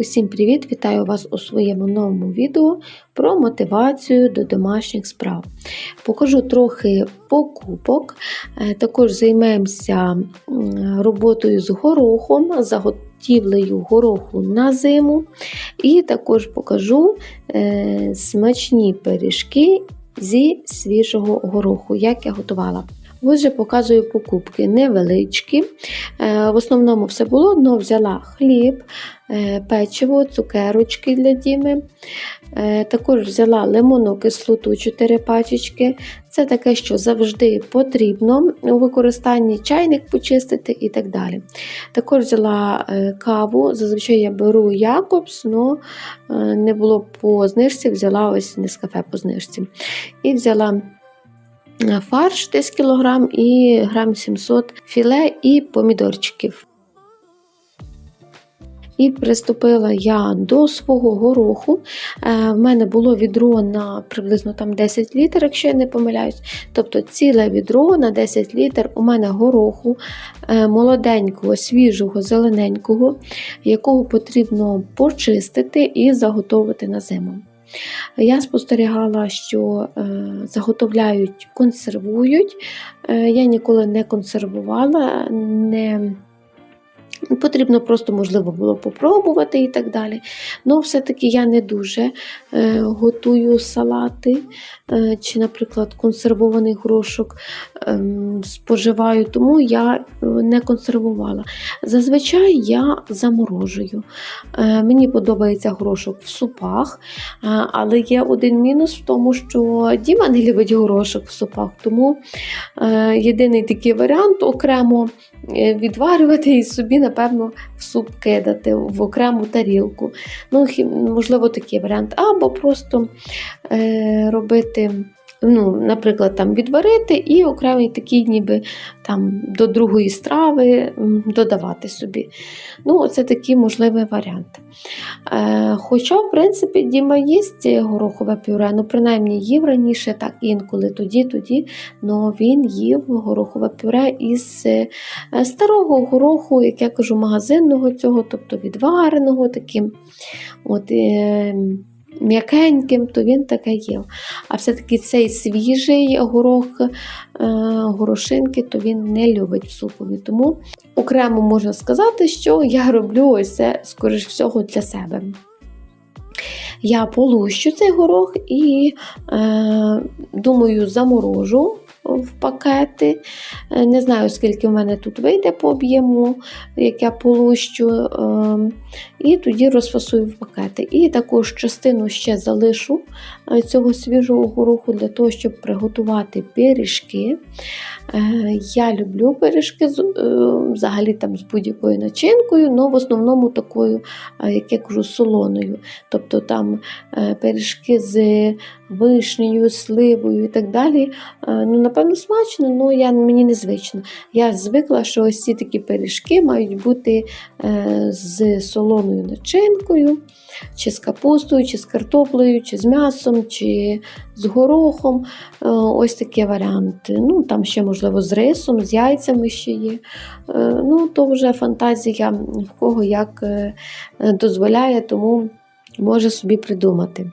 Усім привіт! Вітаю вас у своєму новому відео про мотивацію до домашніх справ. Покажу трохи покупок, е, також займемося роботою з горохом, заготівлею гороху на зиму, і також покажу е, смачні пиріжки зі свіжого гороху, як я готувала. Ось показую покупки невеличкі. Е, В основному все було, але взяла хліб, е, печиво, цукерочки для Діми. Е, Також взяла лимонну кислоту 4 пачечки. Це таке, що завжди потрібно у використанні чайник почистити і так далі. Також взяла каву. Зазвичай я беру Якобс, але не було по знижці, взяла ось Нескафе по знижці. І взяла фарш 10 кг і грам 700 філе і помідорчиків. І приступила я до свого гороху. Е, В мене було відро на приблизно там 10 літр, якщо я не помиляюсь. Тобто ціле відро на 10 літр у мене гороху е, молоденького, свіжого, зелененького, якого потрібно почистити і заготовити на зиму. Я спостерігала, що е, заготовляють, консервують. Е, я ніколи не консервувала, не потрібно просто, можливо, було попробувати і так далі. Ну, все-таки я не дуже е, готую салати е, чи, наприклад, консервований горошок е, споживаю, тому я е, не консервувала. Зазвичай я заморожую. Е, мені подобається горошок в супах, е, але є один мінус в тому, що Діма не любить горошок в супах, тому е, єдиний такий варіант окремо е, відварювати і собі, напевно, в суп кидати в окрему тарілку. Ну, можливо, такий варіант. Або просто е, робити. Ну, наприклад, там відварити і окремий такий, ніби там до другої страви додавати собі. Ну, це такий можливий варіант. Е, хоча, в принципі, Діма їсть горохове пюре, ну, принаймні їв раніше, так інколи тоді, тоді, але він їв горохове пюре із е, старого гороху, як я кажу, магазинного цього, тобто відвареного таким. От, е, М'якеньким, то він таке їв. А все-таки цей свіжий горох е, горошинки, то він не любить в супові. Тому окремо можна сказати, що я роблю ось це, скоріш всього, для себе. Я полущу цей горох і, е, думаю, заморожу в пакети. Е, Не знаю, скільки в мене тут вийде по об'єму, як я полущу, е, і тоді розфасую в пакети. І також частину ще залишу е, цього свіжого гороху для того, щоб приготувати пиріжки. Е, Я люблю пиріжки взагалі там з будь-якою начинкою, але в основному такою, як я кажу, солоною. Тобто там пиріжки з вишнею, сливою і так далі. Ну, напевно, смачно, але я, мені незвично. Я звикла, що ось ці такі пиріжки мають бути е, з солоною начинкою, чи з капустою, чи з картоплею, чи з м'ясом, чи з горохом. Е, Ось такі варіанти. Ну, там ще, можливо, з рисом, з яйцями ще є. Е, Ну, то вже фантазія в кого як е, дозволяє, тому може собі придумати.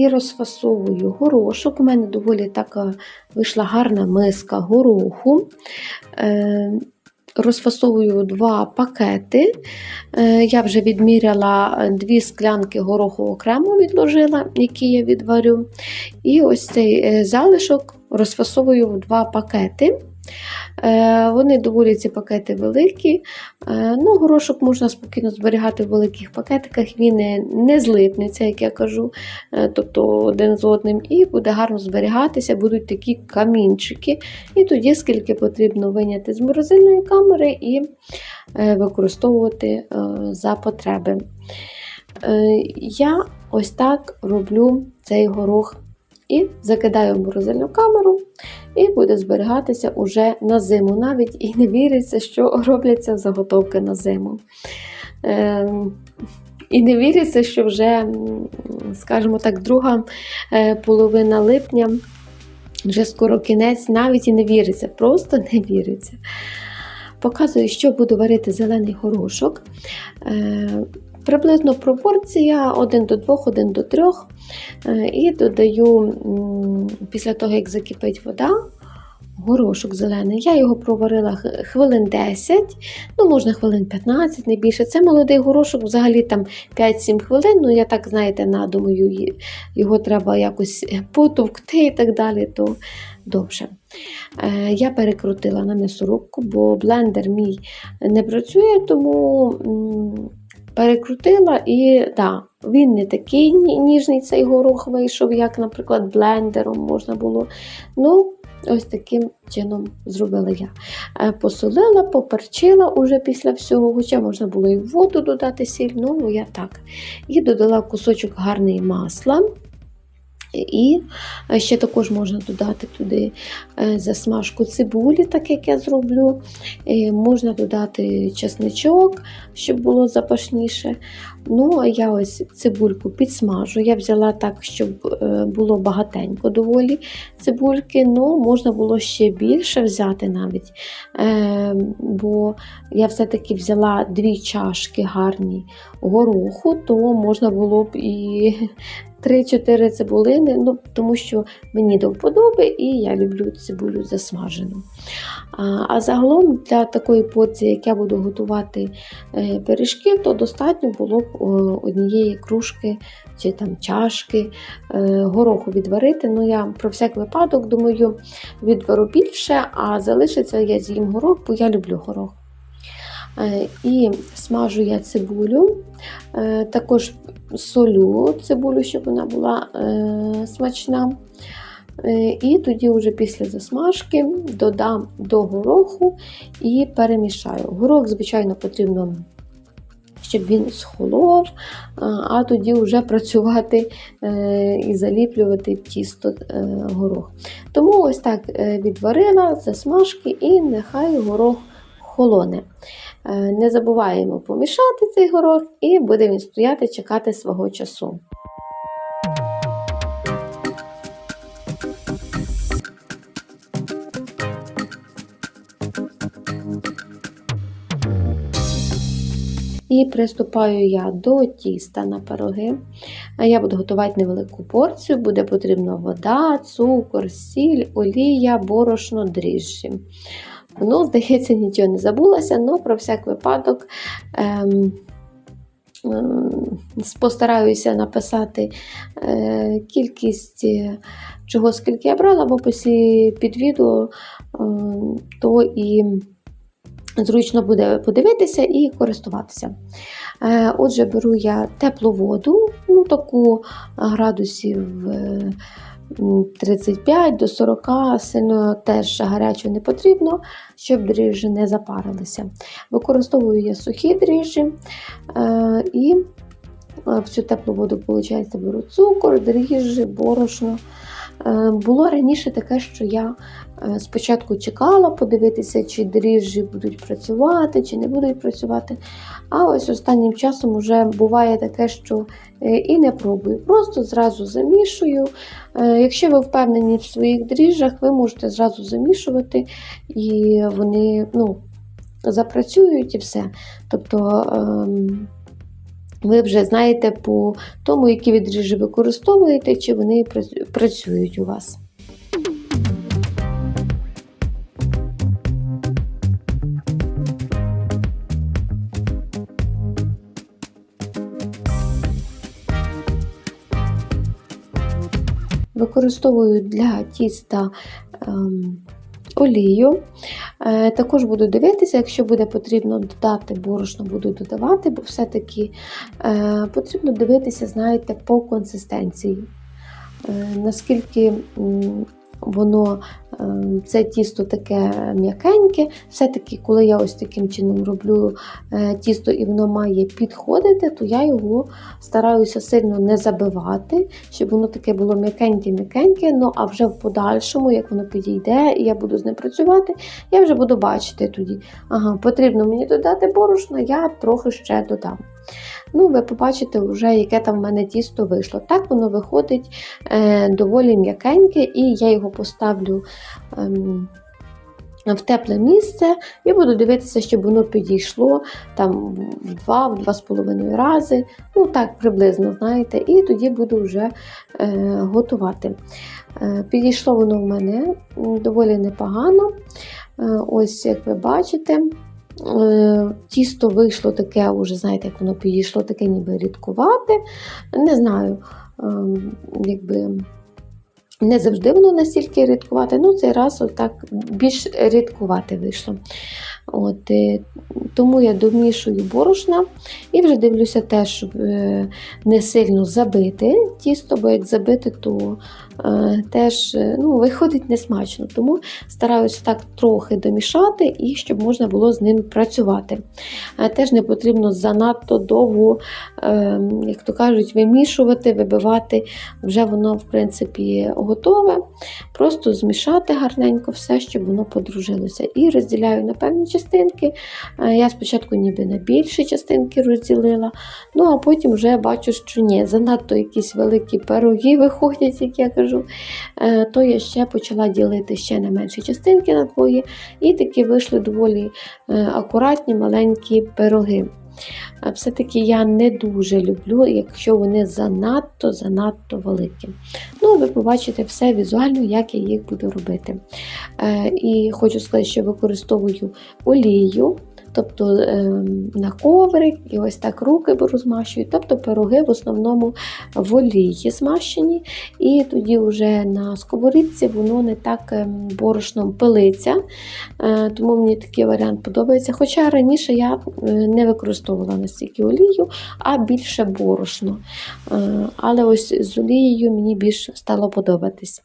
І розфасовую горошок. У мене доволі така вийшла гарна миска гороху. Е, Розфасовую два пакети. Е, Я вже відміряла дві склянки гороху окремо відложила, які я відварю. І ось цей е, залишок розфасовую в два пакети. Е, Вони доволі ці пакети великі. Е, Ну, Горошок можна спокійно зберігати в великих пакетиках, він не, не злипнеться, як я кажу, е, тобто один з одним, і буде гарно зберігатися, будуть такі камінчики. І тоді, скільки потрібно виняти з морозильної камери і використовувати за потреби. Я ось так роблю цей горох і закидаю в морозильну камеру, і буде зберігатися уже на зиму. Навіть і не віриться, що робляться заготовки на зиму. Е, І не віриться, що вже, скажімо так, друга е, половина липня, вже скоро кінець, навіть і не віриться, просто не віриться. Показую, що буду варити зелений горошок. Е, Приблизно пропорція 1 до 2, 1 до 3. Е, І додаю, після того, як закипить вода, горошок зелений. Я його проварила хвилин 10, ну, можна хвилин 15, не більше. Це молодий горошок, взагалі там 5-7 хвилин. Ну, я так, знаєте, надумаю, його треба якось потовкти і так далі, то довше. Е, Я перекрутила на м'ясорубку, бо блендер мій не працює, тому перекрутила і да, він не такий ніжний цей горох вийшов, як, наприклад, блендером можна було. Ну, ось таким чином зробила я. Е, Посолила, поперчила уже після всього, хоча можна було і воду додати сіль, ну я так. І додала кусочок гарний масла. І е, ще також можна додати туди е, засмажку цибулі, так як я зроблю. Е, Можна додати чесничок, щоб було запашніше. Ну, а я ось цибульку підсмажу. Я взяла так, щоб було багатенько доволі цибульки. Ну, можна було ще більше взяти навіть. Бо я все-таки взяла дві чашки гарні гороху, то можна було б і 3-4 цибулини, ну, тому що мені до вподоби і я люблю цибулю засмажену. А, а загалом для такої порції, як я буду готувати е, пиріжки, то достатньо було б однієї кружки чи там чашки е, гороху відварити. Ну, я про всяк випадок, думаю, відвару більше, а залишиться я з'їм горох, бо я люблю горох. Е, І смажу я цибулю, е, також солю цибулю, щоб вона була е, смачна. І тоді вже після засмажки додам до гороху і перемішаю. Горох, звичайно, потрібно, щоб він схолов, а- тоді вже працювати і заліплювати тісто горох. Тому ось так відварила засмажки і нехай горох холоне. Е, Не забуваємо помішати цей горох і буде він стояти, чекати свого часу. І приступаю я до тіста на пироги. Я буду готувати невелику порцію, буде потрібна вода, цукор, сіль, олія, борошно, дріжджі. Ну, здається, нічого не забулося, але про всяк випадок ем, ем, постараюся написати е, кількість е, чого, скільки я брала, бо після під відео ем, то і зручно буде подивитися і користуватися. Е, Отже, беру я теплу воду, ну таку градусів е, 35 до 40, сильно теж гарячо не потрібно, щоб дріжджі не запарилися. Використовую я сухі дріжджі е, і е, в цю теплу воду, виходить, беру цукор, дріжджі, борошно. Е, Було раніше таке, що я спочатку чекала подивитися, чи дріжджі будуть працювати, чи не будуть працювати. А ось останнім часом вже буває таке, що е, і не пробую. Просто зразу замішую. Е, Якщо ви впевнені в своїх дріжджах, ви можете зразу замішувати, і вони ну, запрацюють і все. Тобто. ем, ви вже знаєте по тому, які ви дріжджі використовуєте, чи вони працюють у вас. Використовую для тіста ем, олію. Е, Також буду дивитися, якщо буде потрібно додати борошно, буду додавати, бо все-таки е, потрібно дивитися, знаєте, по консистенції. Е, Наскільки воно е, це тісто таке м'якеньке, все-таки, коли я ось таким чином роблю е, тісто і воно має підходити, то я його стараюся сильно не забивати, щоб воно таке було м'якеньке-м'якеньке. Ну а вже в подальшому, як воно підійде, і я буду з ним працювати, я вже буду бачити тоді. Ага, потрібно мені додати борошно, я трохи ще додам. Ну, ви побачите, вже, яке там в мене тісто вийшло. Так воно виходить е, доволі м'якеньке, і я його поставлю. Ем, в тепле місце і буду дивитися, щоб воно підійшло там в два, в два з половиною рази. Ну так, приблизно, знаєте, і тоді буду вже е, готувати. Е, підійшло воно в мене доволі непогано. Е, ось, як ви бачите, е, тісто вийшло таке, уже, знаєте, як воно підійшло, таке ніби рідкувате. Не знаю, е, якби. Не завжди воно настільки рідкувати, ну цей раз отак більш рідкувати вийшло. От, е, тому я домішую борошна і вже дивлюся теж, щоб е, не сильно забити тісто, бо як забити, то е, теж ну, виходить несмачно. Тому стараюся так трохи домішати і щоб можна було з ним працювати. Теж не потрібно занадто довго, як то кажуть, вимішувати, вибивати. Вже воно, в принципі, готове. Просто змішати гарненько все, щоб воно подружилося. І розділяю на певні частинки. Е, Я спочатку ніби на більші частинки розділила, ну а потім вже бачу, що ні, занадто якісь великі пироги виходять, як я кажу. Е, То я ще почала ділити ще на менші частинки на двоє, і такі вийшли доволі е, акуратні маленькі пироги. Все-таки я не дуже люблю, якщо вони занадто занадто великі. Ну, ви побачите все візуально, як я їх буду робити. Е, І хочу сказати, що використовую олію, тобто ем, на коврик, і ось так руки розмащую. Тобто пироги в основному в олії змащені, і тоді вже на сковорідці воно не так ем, борошном пилиться. Е, Тому мені такий варіант подобається. Хоча раніше я е, не використовувала настільки олію, а більше борошно. Е, Але ось з олією мені більше стало подобатись.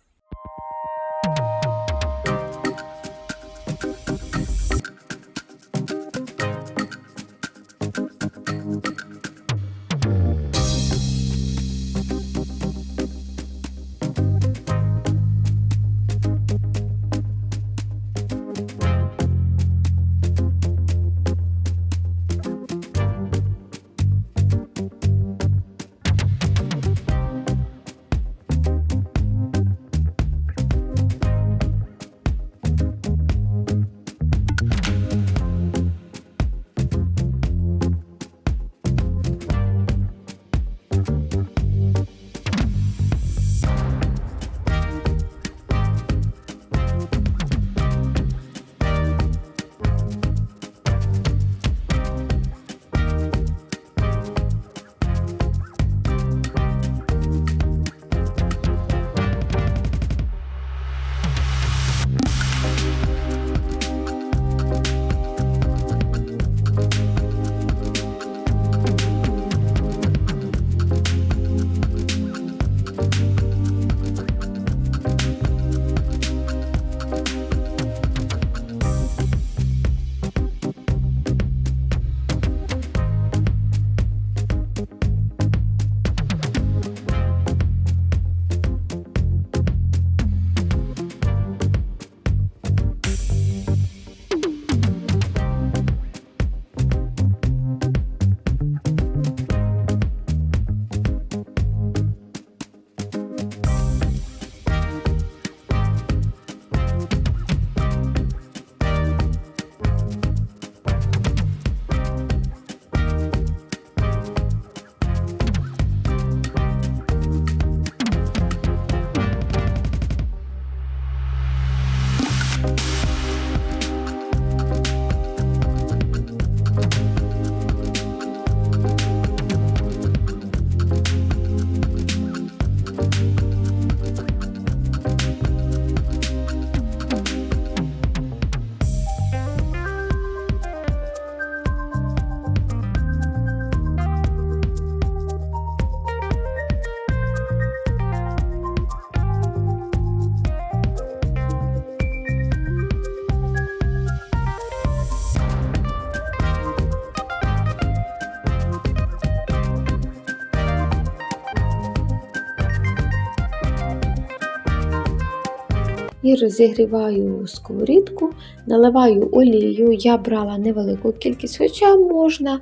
І розігріваю сковорідку, наливаю олію. Я брала невелику кількість, хоча можна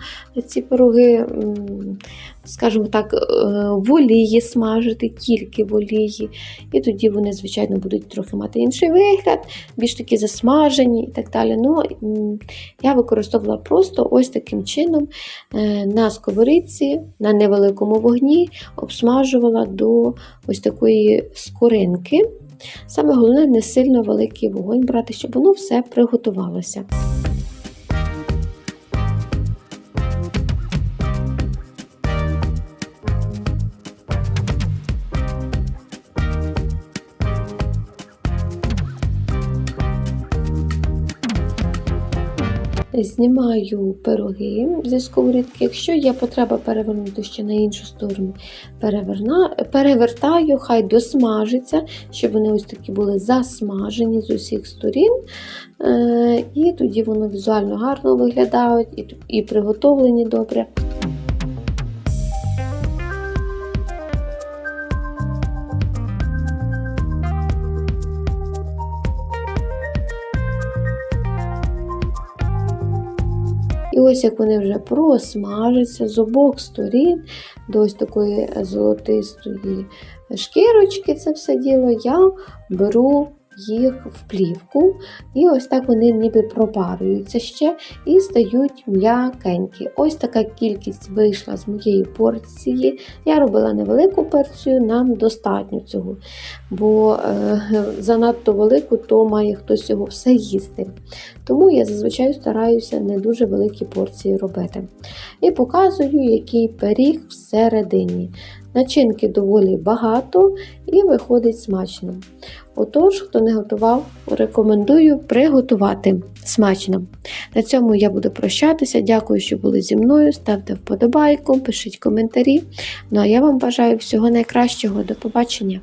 ці пироги, скажімо так, е, в олії смажити, тільки в олії. І тоді вони, звичайно, будуть трохи мати інший вигляд, більш такі засмажені і так далі. Ну, я використовувала просто ось таким чином е, на сковорідці, на невеликому вогні, обсмажувала до ось такої скоринки. Саме головне не сильно великий вогонь брати, щоб воно все приготувалося. Знімаю пироги зі сковорідки. Якщо є потреба перевернути ще на іншу сторону, переверна... перевертаю, хай досмажиться, щоб вони ось такі були засмажені з усіх сторін. Е, І тоді воно візуально гарно виглядають і, і приготовлені добре. Ось як вони вже просмажаться з обох сторін до ось такої золотистої шкірочки, це все діло, я беру їх в плівку, і ось так вони ніби пропарюються ще і стають м'якенькі. Ось така кількість вийшла з моєї порції. Я робила невелику порцію, нам достатньо цього, бо е, занадто велику, то має хтось його все їсти. Тому я зазвичай стараюся не дуже великі порції робити. І показую, який пиріг всередині. Начинки доволі багато і виходить смачно. Отож, хто не готував, рекомендую приготувати смачно. На цьому я буду прощатися. Дякую, що були зі мною. Ставте вподобайку, пишіть коментарі. Ну а я вам бажаю всього найкращого. До побачення!